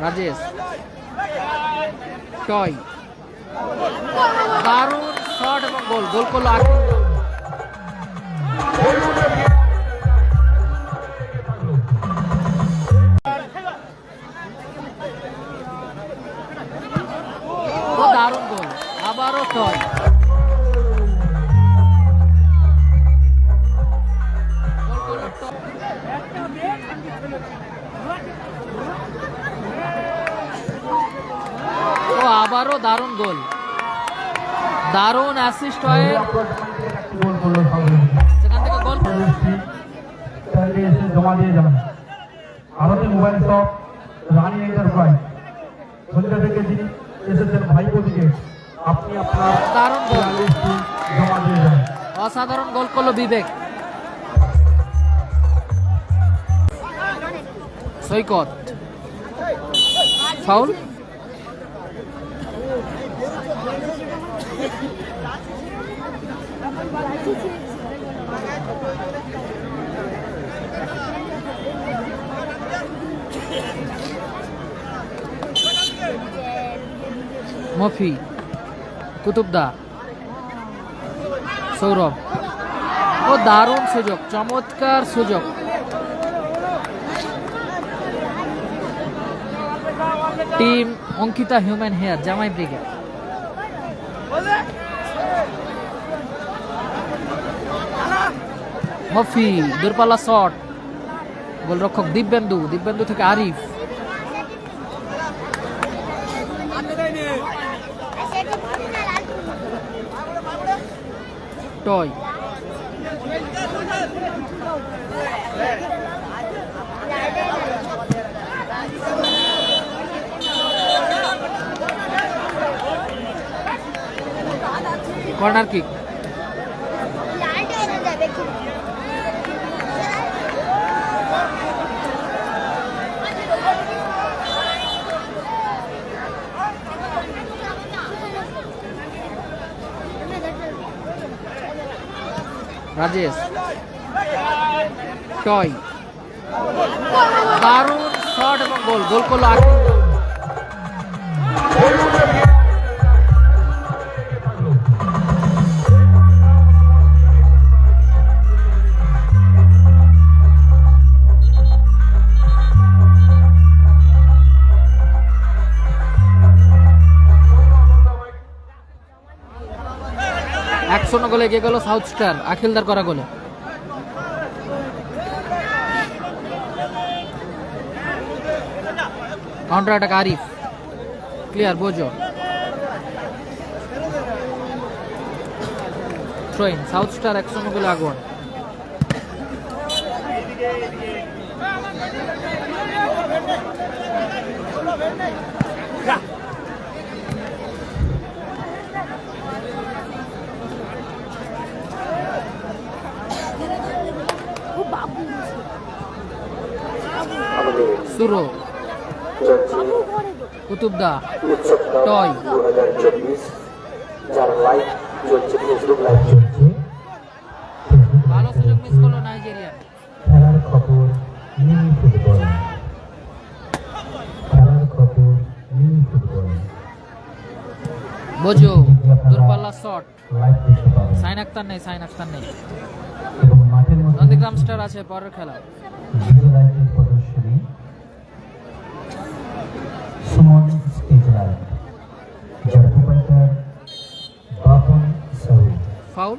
রাজেশ টয় দারুণ শট এবং গোল গোল করল আকিব দারুণ অ্যাসিস্ট হয়ে। সেখান থেকে গোল জমা দিয়ে যাবেন মোবাইল শপ রানী এন্টারপ্রাইজ সন্ধ্যা থেকে যিনি এসেছেন ভাইপো দিকে আপনি আপনার দারুণ গোল। জমা দিয়ে যাবেন অসাধারণ গোল করল বিবেক। সৈকত। ফাউল? মফি কুতুবদা সৌরভ। ও দারুণ সুযোগ চমৎকার সুযোগ। টিম অঙ্কিতা হিউম্যান হেয়ার জামাই ব্রিগেড। মফি দূরপাল্লা শট। গোলরক্ষক দিব্যেন্দু দিব্যেন্দু থেকে Arif. Toy. Corner kick. Rajesh. টয় দারুণ শট এবং গোল। গোল করল শূন্য গোলে এগিয়ে গেল সাউথ স্টার। আখিলদার করা গোলে। কাউন্টার অ্যাটাক আরিফ ক্লিয়ার বোঝো থ্রোইন সাউথ স্টার এক শূন্য গোলে আগুন। আমাদের সুরো কুতুবদা টয়। ভালো সুযোগ মিস করল নাইজেরিয়া খেলার খবর ফুটবল। খেলার খবর ফুটবল। বোঝো দূরপাল্লা শট সাইন আক্তার নেই সাইন আক্তার নেই। নন্দীগ্রাম স্টার আছে পরের খেলা। ফাউল।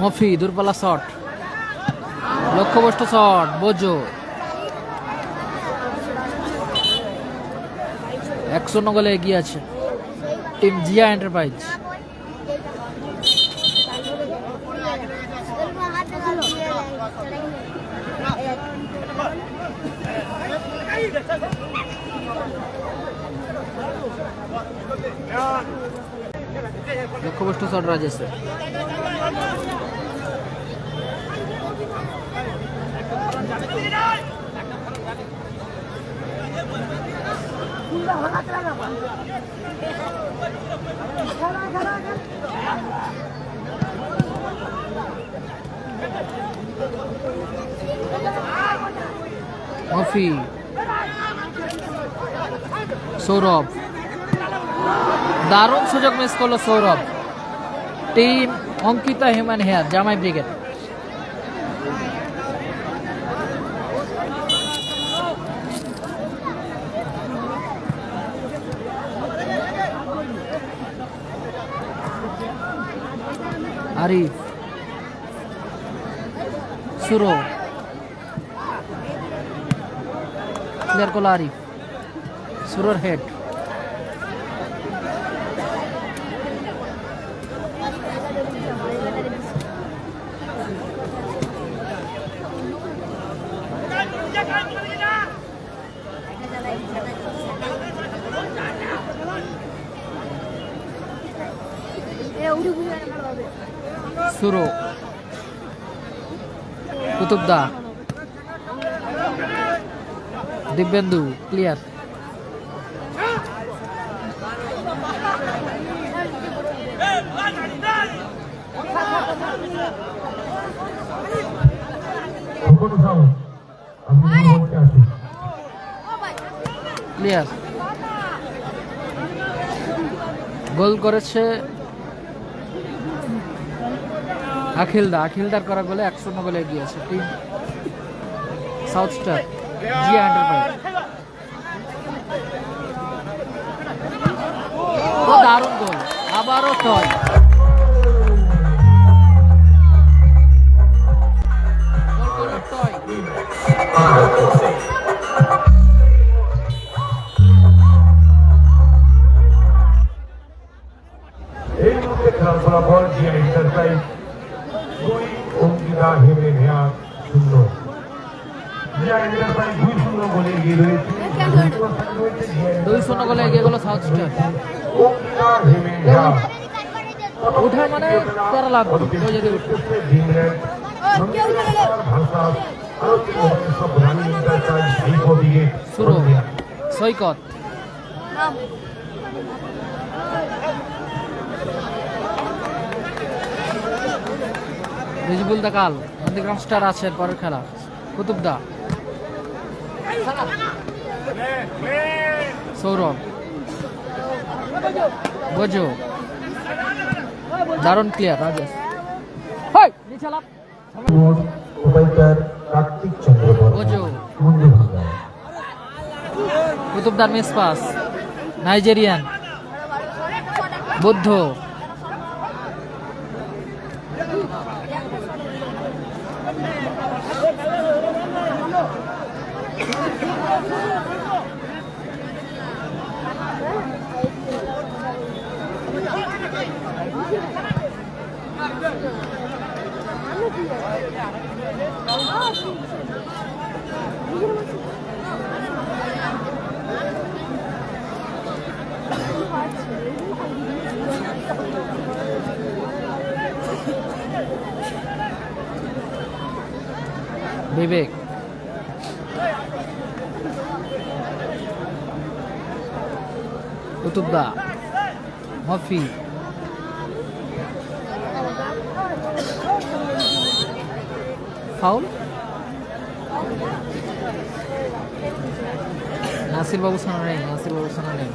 মফি, দূরপাল্লা শট। লক্ষ্যবস্তু শট, বোঝো। একশো শূন্য গোলে এগিয়ে আছে। Team Zia enterprise. লক্ষ্যবস্তু শট রাজেশের সৌরভ। দারুণ সুযোগ মিস করল Sourav. Team Ankita human hair জামাই ব্রিগেড আরিফ সুরো ক্লিয়ার করল আরিফ সুরোর হেড সুরো কুতুবদা। দিব্যেন্দু ক্লিয়ার ক্লিয়ার গোল করেছে আখিলদা, আখিলদার করা গোলে একশো গোলে এগিয়েছে team south star Zia enterprise. দারুণ গোল, আবারও টয়। গোল করে সুরো সৈকত। রিজবুল দাকাল নন্দীগ্রাম স্টার আছে পরের খেলা। কুতুবদা সৌরভ। বোঝো দারুণ ক্লিয়ার রাজেশ হেই, নিচে লাফ। উপায়িকার কার্তিক চন্দ্র ওজো। কুতুবদার মিস পাস নাইজেরিয়ান বুদ্ধ বিবেক। কুতুবদা। মফি ফাউল? নাসির বাবু সানা নেই। নাসির বাবু সানা নেই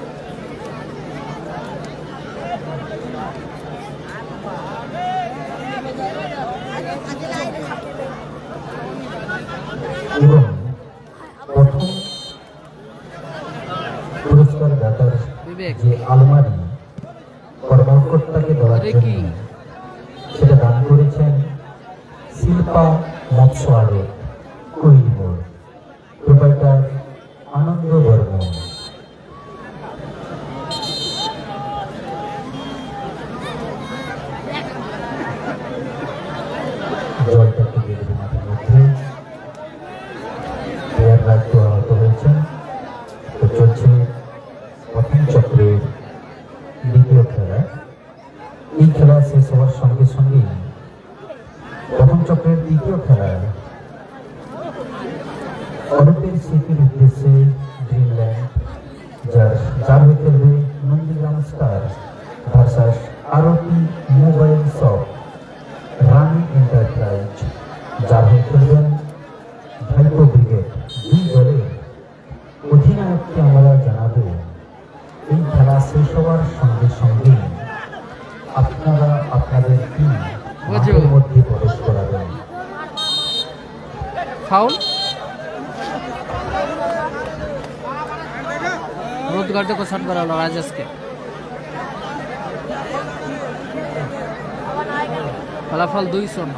বিবেক। যে আলমারি কর্মকর্তাকে দেওয়ার। জন্য সেটা দান করেছেন শিল্পা মৎস্য আড়ত কৈমোর প্রোপাইটার আনন্দ বর্মন চক্রের দ্বিতীয় খেলায় অরূপের স্মৃতির উদ্দেশ্যে ফাউল। রোদ কোশান করা হলো রাজেশকে। ফলাফল দুই শূন্য।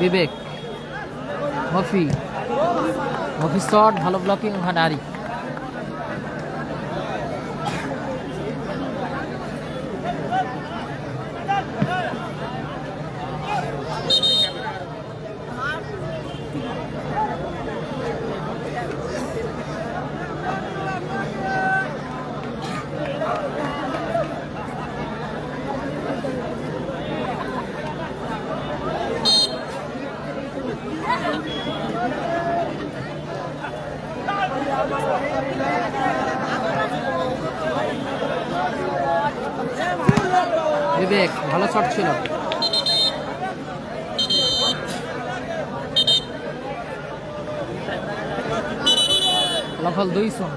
বিবেক মফি মফি শট ভালো ব্লকিং ওখানে আরি বিবেক ভালো শট ছিল। ফলাফল দুই শূন্য।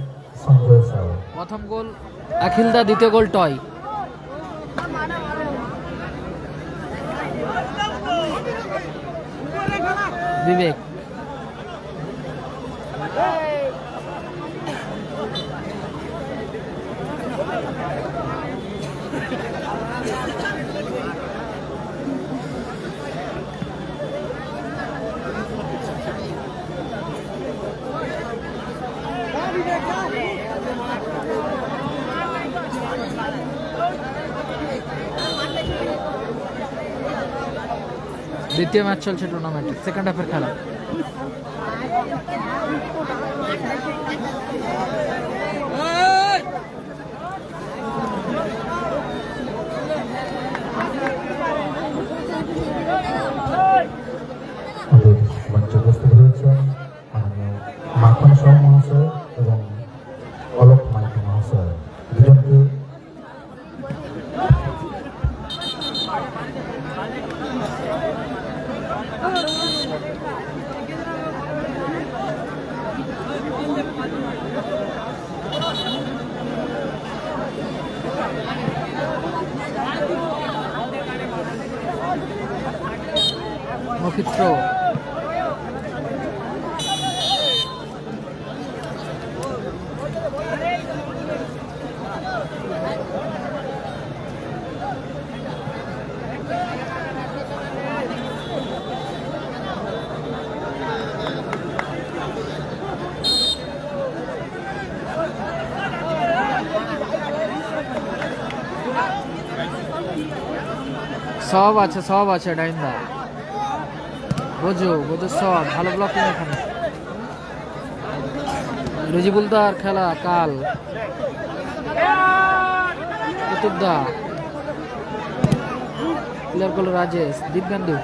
প্রথম গোল আখিলদা দ্বিতীয় গোল টয়। বিবেক। দ্বিতীয় ম্যাচ চলছে টুর্নামেন্টে সেকেন্ড হাফের খেলা মফিত্র সব আছে সব আছে ডাইন্দা। বোঝো বোঝো সব ভালো ব্লকিং এখানে। রজিবুলদার খেলা কাল। কুতুবদা। প্লেয়ার রাজেশ দিব্যেন্দু।